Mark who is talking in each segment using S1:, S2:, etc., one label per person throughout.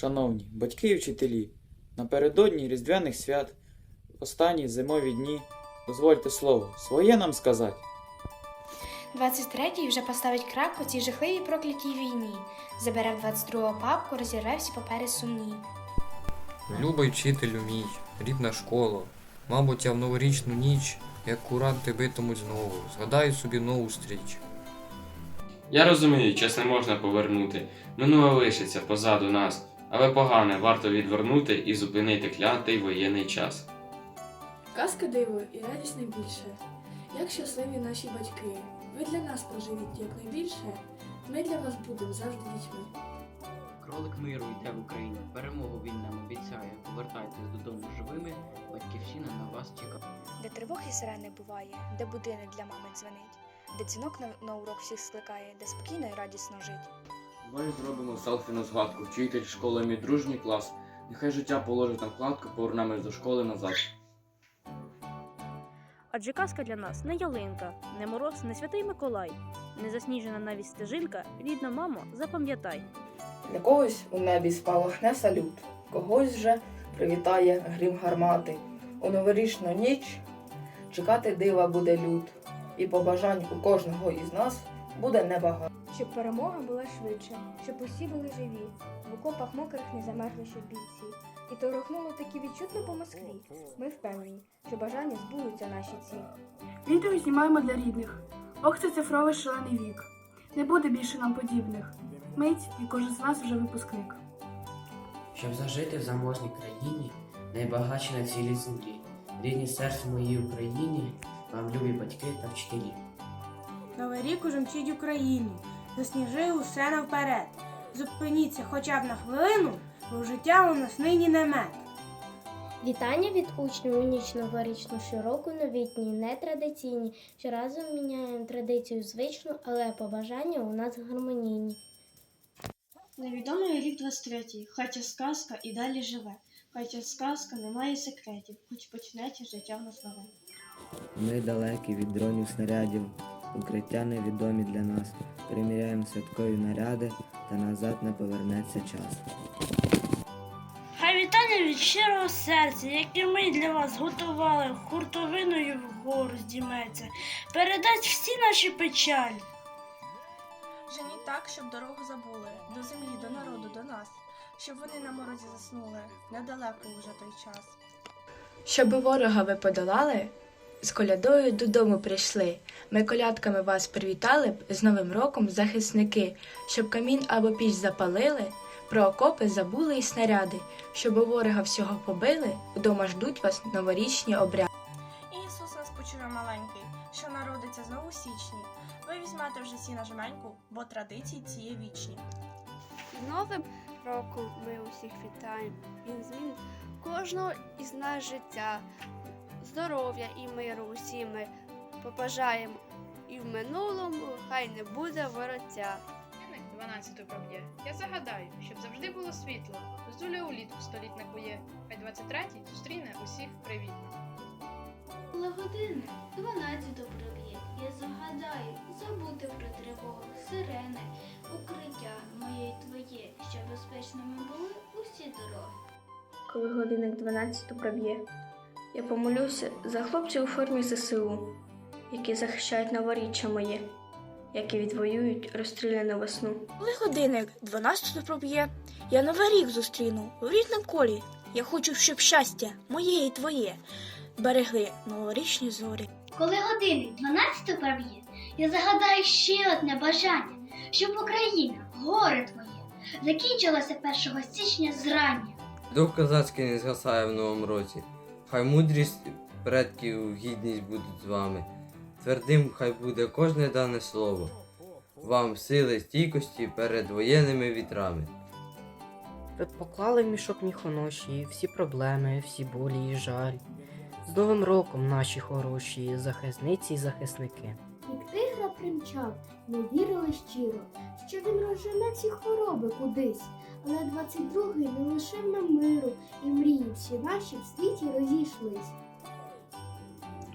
S1: Шановні батьки і вчителі, напередодні Різдвяних свят, останні зимові дні, дозвольте слово, своє нам сказати.
S2: 23-й вже поставить крапку цій жахливій проклятій війні. Забере в 22-го папку, розірве всі папери сумні.
S3: Любий вчителю мій, рідна школа. Мабуть, я в новорічну ніч, як куранти битимуть знову, згадаю собі нову стріч.
S4: Я розумію, час не можна повернути. Минуле лишиться позаду нас, але погане варто відвернути і зупинити клятий воєнний час.
S5: Казка диво і радість найбільше. Як щасливі наші батьки. Ви для нас проживіть якнайбільше. Ми для вас будемо завжди дітьми.
S6: Кролик миру йде в Україну, перемогу він нам обіцяє. Повертайтесь додому живими, батьківщина на вас чекає.
S2: Де тривог і сирени буває, де будильник для мами дзвонить, де дзвінок на, на урок всіх скликає, де спокійно і радісно жить.
S4: Давай зробимо селфі на згадку. Вчитель школи мій дружній клас. Нехай життя положить на вкладку, повернемось до школи назад.
S7: Адже казка для нас не ялинка, не мороз, не святий Миколай, не засніжена навіть стежинка, рідна мамо, запам'ятай.
S8: Для когось у небі спалахне салют, когось же привітає грім гармати. У новорічну ніч чекати дива буде люд, і побажань у кожного із нас буде небагато.
S2: Щоб перемога була швидше, щоб усі були живі, в окопах мокрих не замерзли ще бійці. І торохнуло таки відчутно по Москві. Ми впевнені, що бажання збудуться наші ці.
S5: Відео знімаємо для рідних. Ох, це цифровий шалений вік. Не буде більше нам подібних. Мить і кожен з нас вже випускник.
S9: Щоб зажити в заможній країні, найбагатші на цілій землі, рідні серце моїй Україні, вам любі батьки та вчителі.
S10: Новий рік уже мчить Україну, засніжи усе навперед. Зупиніться хоча б на хвилину, бо життя у нас нині не мед.
S11: Вітання від учнів у ніч новорічну, щороку новітні, нетрадиційні. Щоразу міняємо традицію звичну, але побажання у нас гармонійні.
S10: Невідомий рік 23-й, хай ця сказка і далі живе. Хай ця сказка не має секретів, хоч почнеться життя в нас нове.
S12: Ми далекі від дронів снарядів, укриття невідомі для нас. Приміряємо святкові наряди, та назад не повернеться час.
S10: Хай вітання від щирого серця, які ми для вас готували, хуртовиною вгору здіметься, передасть всі наші печалі. Женіть так, щоб дорогу забули, до землі, до народу, до нас, щоб вони на морозі заснули, недалеко вже той час.
S5: Щоби ворога ви подолали, з колядою додому прийшли. Ми колядками вас привітали б з Новим роком захисники, щоб камін або піч запалили, про окопи забули і снаряди, щоб у ворога всього побили, вдома ждуть вас новорічні обряди.
S10: Ісус нас почує маленький, що народиться знову в січні. Ви візьмете вже сіна жменьку, бо традиції ці є вічні.
S11: З Новим роком ми усіх вітаємо. Він змінить кожного із нас життя. Здоров'я і миру усім ми побажаємо. І в минулому хай не буде вороття.
S10: 12 проб'є. Я загадаю, щоб завжди було світло. Зуля улітку століть не кує. Хай 23-й зустріне усіх привітно.
S11: Коли години 12 проб'є, я загадаю забути про тривогу, сирени, укриття моє й твоє, щоб безпечними були усі дороги.
S5: Коли годинник 12 проб'є, я помолюся за хлопців у формі ЗСУ, які захищають новоріччя моє, які відвоюють розстріляну весну.
S10: Коли годинник 12 проб'є, я новий рік зустріну в рідному колі. Я хочу, щоб щастя моє і твоє берегли новорічні зорі.
S11: Коли годинник 12 проб'є, я загадаю ще одне бажання, щоб Україна, горе твоє, закінчилося 1 січня зрання.
S3: Дух козацький не згасає в новому році. Хай мудрість предків, гідність будуть з вами. Твердим хай буде кожне дане слово. Вам сили стійкості перед воєнними вітрами.
S9: Поклали мішок міхоноші, всі проблеми, всі болі і жаль. З Новим роком наші хороші захисниці і захисники.
S11: Як тигра примчав, ми вірили щиро, що він розжене всі хвороби кудись. Але 22-й не лишив нам миру, і мрії всі наші в світі розійшлись.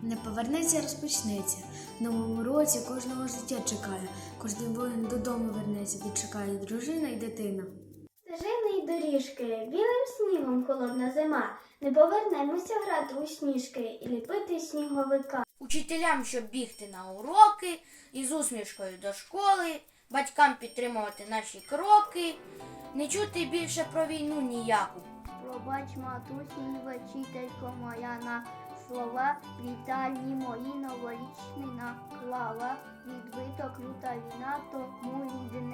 S2: Не повернеться, розпочнеться. В новому році кожного життя чекає. Кожний воїн додому вернеться, де чекає дружина і дитина.
S13: Доріжки, білим снігом холодна зима. Не повернемося грати у сніжки і ліпити сніговика.
S14: Учителям, щоб бігти на уроки, із усмішкою до школи, батькам підтримувати наші кроки, не чути більше про війну ніяку.
S13: Пробач, матусі, вчителько моя на слова вітальні мої новорічні наклала. Відбиток люта війна, тому рідненькі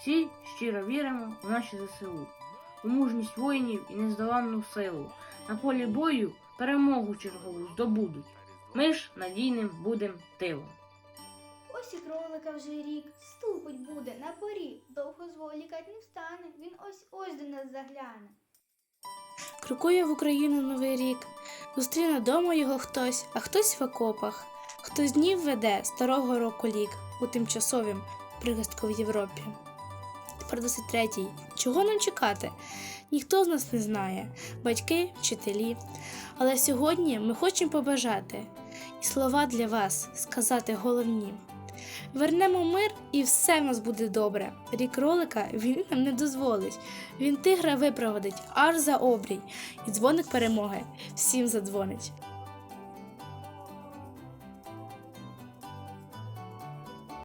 S6: Всі щиро віримо в наші ЗСУ, у мужність воїнів і нездоланну силу. На полі бою перемогу чергову здобудуть. Ми ж надійним будем тилом.
S13: Ось і кролика вже рік, ступить буде на порі. Довго зволікать не встане, він ось ось до нас загляне.
S15: Крокує в Україну новий рік. Зустріне дома його хтось, а хтось в окопах. Хтось днів веде старого року лік у тимчасовім прихистку в Європі. Тепер досить третій. Чого нам чекати? Ніхто з нас не знає, батьки, вчителі. Але сьогодні ми хочемо побажати і слова для вас сказати головні. Вернемо мир і все в нас буде добре. Рік ролика він нам не дозволить. Він тигра випроводить аж за обрій, і дзвоник перемоги всім задзвонить.